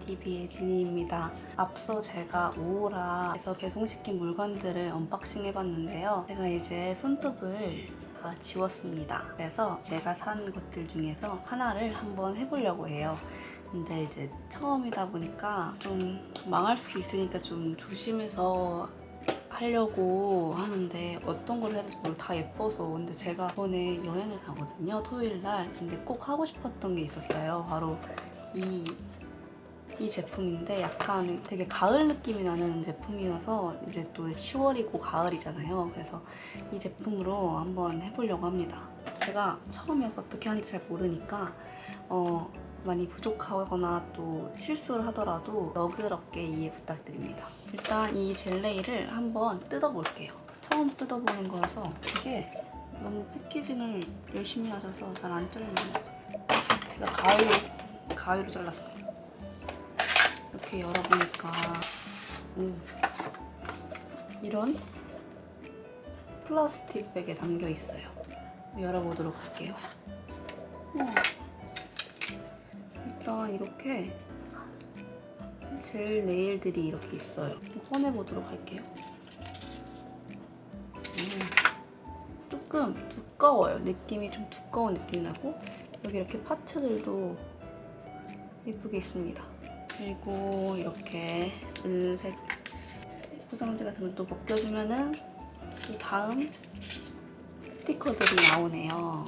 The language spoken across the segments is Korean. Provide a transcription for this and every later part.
TV의 진이입니다. 앞서 제가 오오라에서 배송시킨 물건들을 언박싱 해봤는데요. 제가 이제 손톱을 다 지웠습니다. 그래서 제가 산 것들 중에서 하나를 한번 해보려고 해요. 근데 이제 처음이다 보니까 좀 망할 수 있으니까 좀 조심해서 하려고 하는데 어떤 걸 해야 될지 모르고 다 예뻐서 근데 제가 이번에 여행을 가거든요 토요일 날 근데 꼭 하고 싶었던 게 있었어요 바로 이, 이 제품인데 약간 되게 가을 느낌이 나는 제품이어서 이제 또 10월이고 가을이잖아요 그래서 이 제품으로 한번 해보려고 합니다 제가 처음이어서 어떻게 하는지 잘 모르니까 어, 많이 부족하거나 또 실수를 하더라도 너그럽게 이해 부탁드립니다. 일단 이 젤레이를 한번 뜯어볼게요. 처음 뜯어보는 거라서 이게 너무 패키징을 열심히 하셔서 잘안 잘리는 것 같아요. 제가 가위로, 가위로 잘랐어요. 이렇게 열어보니까 음, 이런 플라스틱 백에 담겨 있어요. 열어보도록 할게요. 일단 이렇게 젤 네일들이 이렇게 있어요. 꺼내보도록 할게요. 음, 조금 두꺼워요. 느낌이 좀 두꺼운 느낌 나고 여기 이렇게 파츠들도 예쁘게 있습니다. 그리고 이렇게 은색 포장지 같은 걸 또 벗겨주면은 이 다음 스티커들이 나오네요.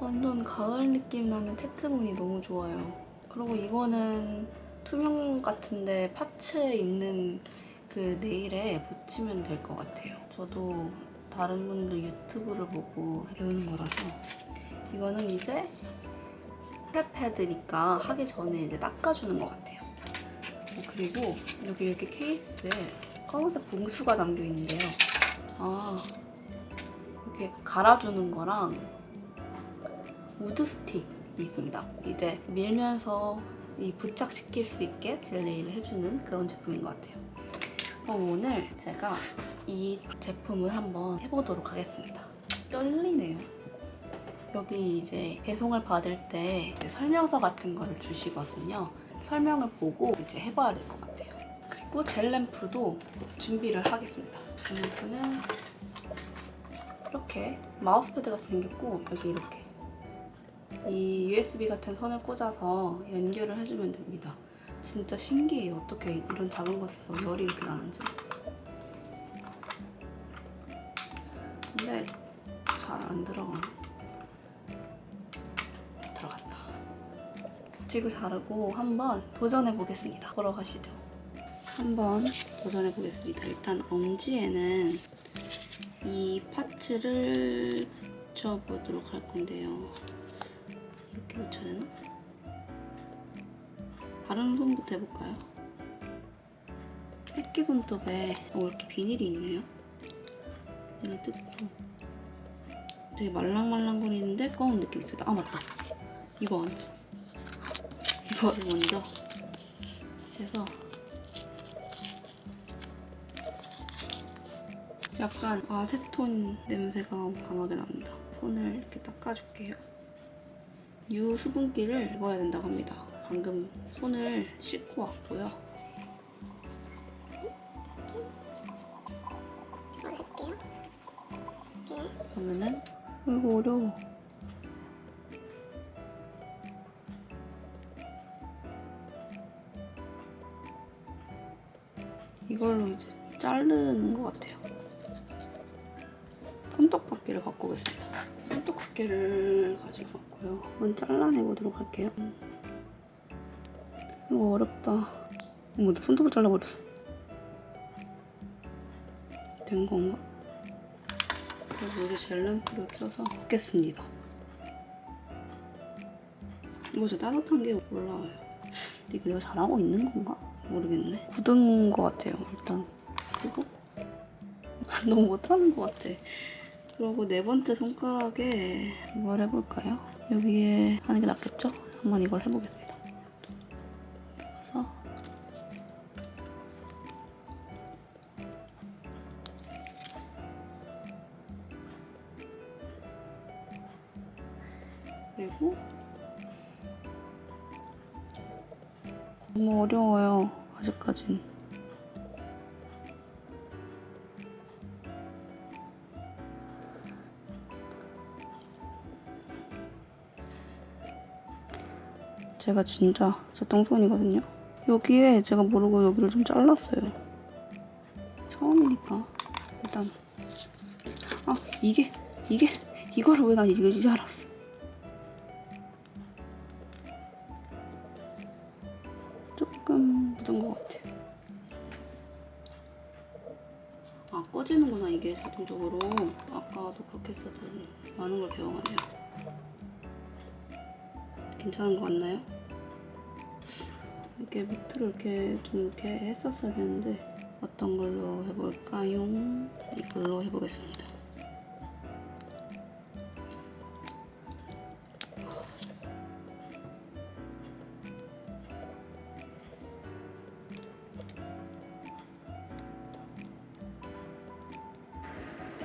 완전 가을 느낌 나는 체크무늬 너무 좋아요. 그리고 이거는 투명 같은데 파츠에 있는 그 네일에 붙이면 될 것 같아요. 저도 다른 분들 유튜브를 보고 배우는 거라서 이거는 이제 프레패드니까 하기 전에 이제 닦아주는 것 같아요. 어, 그리고 여기 이렇게 케이스에 검은색 봉수가 담겨 있는데요. 아 이렇게 갈아주는 거랑 우드 스틱이 있습니다. 이제 밀면서 이 부착시킬 수 있게 젤네일을 해주는 그런 제품인 것 같아요. 그럼 오늘 제가 이 제품을 한번 해보도록 하겠습니다. 떨리네요. 여기 이제 배송을 받을 때 설명서 같은 거를 주시거든요. 설명을 보고 이제 해봐야 될 것 같아요. 그리고 젤 램프도 준비를 하겠습니다. 젤 램프는 이렇게 마우스패드 같이 생겼고 여기 이렇게 이 USB 같은 선을 꽂아서 연결을 해주면 됩니다. 진짜 신기해요. 어떻게 이런 작은 거 써서 열이 이렇게 나는지. 근데 잘 안 들어가네. 지구 자르고 한번 도전해 보겠습니다. 보러 가시죠. 한번 도전해 보겠습니다. 일단 엄지에는 이 파츠를 붙여보도록 할 건데요. 이렇게 붙여야 되나? 다른 손부터 해볼까요? 새끼 손톱에 어, 이렇게 비닐이 있네요. 얘를 뜯고 되게 말랑말랑거리는데 검은 느낌이 있습니다. 아 맞다. 이거 먼저. 이거를 먼저 해서 약간 아세톤 냄새가 강하게 납니다. 손을 이렇게 닦아줄게요. 유수분기를 먹어야 된다고 합니다. 방금 손을 씻고 왔고요. 그러면은 이거 어려워. 이걸로 이제 자르는 것 같아요. 손톱깎이를 갖고 오겠습니다. 손톱깎이를 가지고 왔고요. 한번 잘라내보도록 할게요. 이거 어렵다. 어머, 나 손톱을 잘라버렸어. 된 건가? 그리고 이제 젤램프를 켜서 붓겠습니다. 이거 진짜 따뜻한 게 올라와요. 이게 내가 잘하고 있는 건가? 모르겠네. 굳은 것 같아요, 일단. 그리고 너무 못하는 것 같아. 그리고 네 번째 손가락에 뭘 해볼까요? 여기에 하는 게 낫겠죠? 한번 이걸 해보겠습니다. 어려워요. 아직까진. 제가 진짜 진짜 똥손이거든요. 여기에 제가 모르고 여기를 좀 잘랐어요. 처음이니까 일단 아 이게 이게 이거를 왜 난 이거 이제 알았어. 꺼지는구나 이게 자동적으로. 아까도 그렇게 했었잖아요. 많은 걸 배워가네요. 괜찮은 것 같나요? 이렇게 밑으로 이렇게 좀 이렇게 했었어야 되는데 어떤 걸로 해볼까요? 이걸로 해보겠습니다.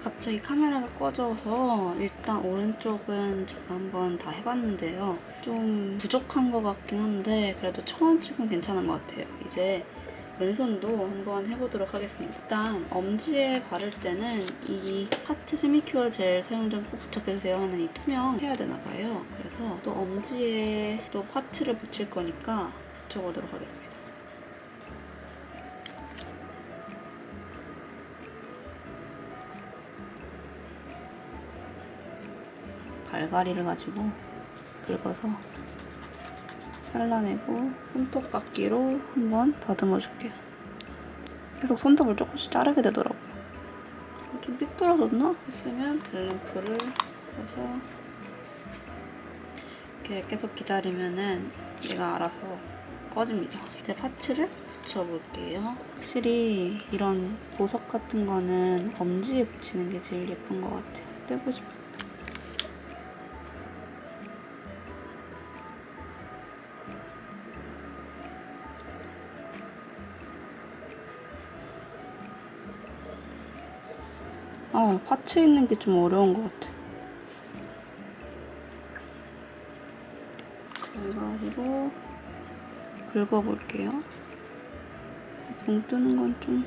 갑자기 카메라가 꺼져서 일단 오른쪽은 제가 한번 다 해봤는데요. 좀 부족한 것 같긴 한데 그래도 처음 치곤 괜찮은 것 같아요. 이제 왼손도 한번 해보도록 하겠습니다. 일단 엄지에 바를 때는 이 하트 세미큐어 젤 사용 전꼭 부착해주세요 하는 이 투명 해야 되나 봐요. 그래서 또 엄지에 또 파츠를 붙일 거니까 붙여보도록 하겠습니다. 갈갈이를 가지고 긁어서 잘라내고 손톱깎이로 한번 다듬어 줄게요. 계속 손톱을 조금씩 자르게 되더라고요. 좀 삐뚤어졌나? 했으면 글램프를 해서 이렇게 계속 기다리면은 얘가 알아서 꺼집니다. 이제 파츠를 붙여볼게요. 확실히 이런 보석 같은 거는 엄지에 붙이는 게 제일 예쁜 것 같아요. 떼고 싶어. 아, 파츠 있는 게 좀 어려운 것 같아. 그래가지고 긁어볼게요. 붕 뜨는 건 좀.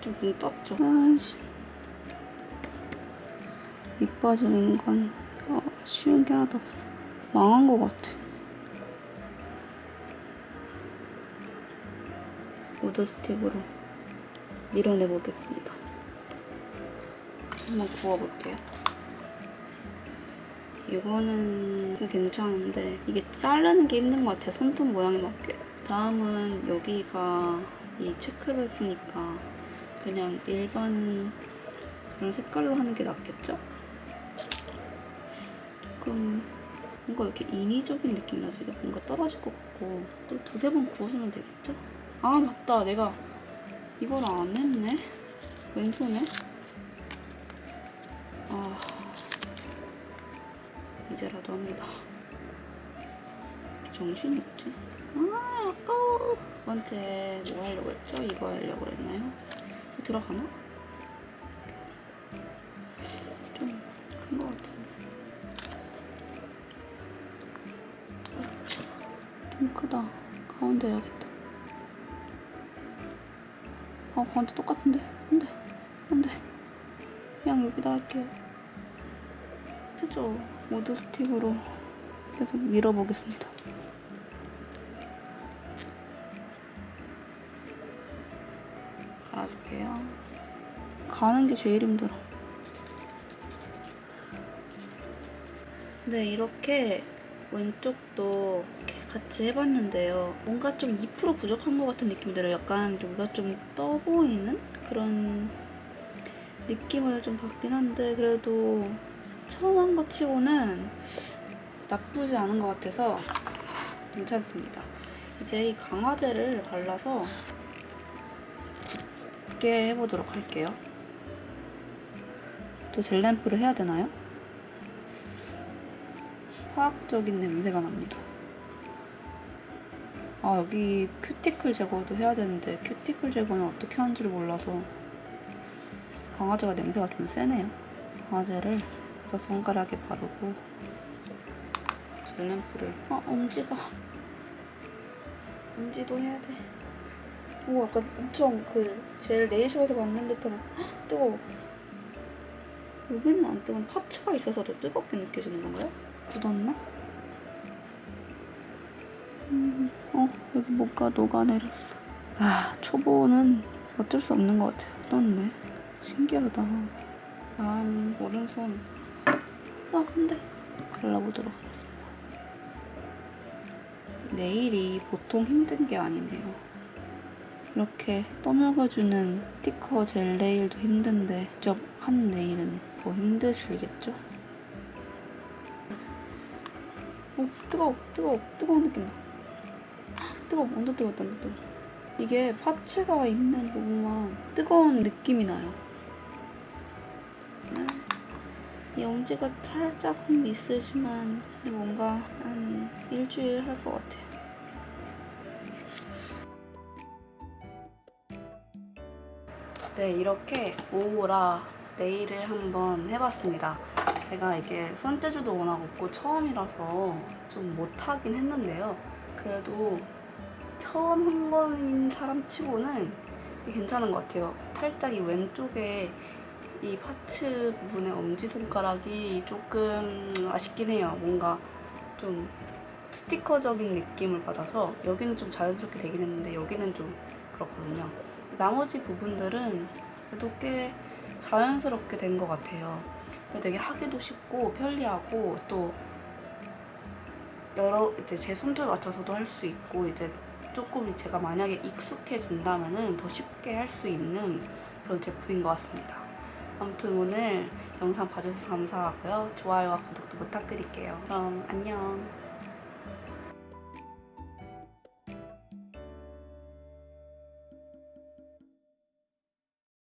좀붕 떴죠. 아이씨. 밑 빠지는 건 어, 쉬운 게 하나도 없어. 망한 것 같아. 우드 스틱으로 밀어내 보겠습니다. 한번 구워볼게요. 이거는 좀 괜찮은데 이게 자르는 게 힘든 것 같아요. 손톱 모양에 맞게. 다음은 여기가 이 체크를 했으니까 그냥 일반 그런 색깔로 하는 게 낫겠죠? 조금 뭔가 이렇게 인위적인 느낌이 나서 이게 뭔가 떨어질 것 같고 또 두세 번 구워주면 되겠죠? 아 맞다. 내가 이걸 안 했네. 왼손에? 아 이제라도 합니다. 정신이 없지? 아 아까워. 두 번째 뭐 하려고 했죠? 이거 하려고? 이거 들어가나? 좀 큰 것 같은데. 아차, 좀 크다. 가운데 해야 아, 가운데 똑같은데. 안 돼. 안 돼. 그냥 여기다 할게요. 그죠? 모드 스틱으로 계속 밀어보겠습니다. 갈아줄게요. 가는 게 제일 힘들어. 네, 이렇게 왼쪽도 이렇게 같이 해봤는데요. 뭔가 좀 2% 부족한 것 같은 느낌이 들어요. 약간 여기가 좀 떠 보이는 그런 느낌을 좀 받긴 한데 그래도 처음 한 것 치고는 나쁘지 않은 것 같아서 괜찮습니다. 이제 이 강화제를 발라서 굳게 해보도록 할게요. 또 젤램프를 해야 되나요? 화학적인 냄새가 납니다. 아 여기 큐티클 제거도 해야 되는데 큐티클 제거는 어떻게 하는지를 몰라서 강아지가 냄새가 좀 세네요. 아재를 그래서 손가락에 바르고 젤램프를 아 엄지가 엄지도 해야 돼. 오 약간 엄청 그 젤 네일샵에서 받는 듯한 헉, 뜨거워. 여기는 안 뜨거운 파츠가 있어서 더 뜨겁게 느껴지는 건가요? 굳었나? 음, 어 여기 뭐가 녹아내렸어. 아 초보는 어쩔 수 없는 것 같아. 굳었네. 신기하다. 다음 오른손 아 근데 발라보도록 하겠습니다. 네일이 보통 힘든 게 아니네요. 이렇게 떠먹여주는 스티커 젤 네일도 힘든데 직접 한 네일은 더 힘드시겠죠? 오 뜨거워 뜨거워 뜨거운 느낌 나. 뜨거워 완전 뜨거워 완전 뜨거워. 이게 파츠가 있는 부분만 뜨거운 느낌이 나요. 음, 이 엄지가 살짝 미스지만 뭔가 한 일주일 할 것 같아요. 네, 이렇게 오라 네일을 한번 해봤습니다. 제가 이게 손재주도 워낙 없고 처음이라서 좀 못하긴 했는데요. 그래도 처음 한 번인 사람 치고는 괜찮은 것 같아요. 살짝 이 왼쪽에 이 파츠 부분의 엄지손가락이 조금 아쉽긴 해요. 뭔가 좀 스티커적인 느낌을 받아서 여기는 좀 자연스럽게 되긴 했는데 여기는 좀 그렇거든요. 나머지 부분들은 그래도 꽤 자연스럽게 된 것 같아요. 근데 되게 하기도 쉽고 편리하고 또 여러 이제 제 손톱에 맞춰서도 할 수 있고 이제 조금 제가 만약에 익숙해진다면은 더 쉽게 할 수 있는 그런 제품인 것 같습니다. 아무튼 오늘 영상 봐주셔서 감사하고요. 좋아요와 구독도 부탁드릴게요. 그럼 안녕.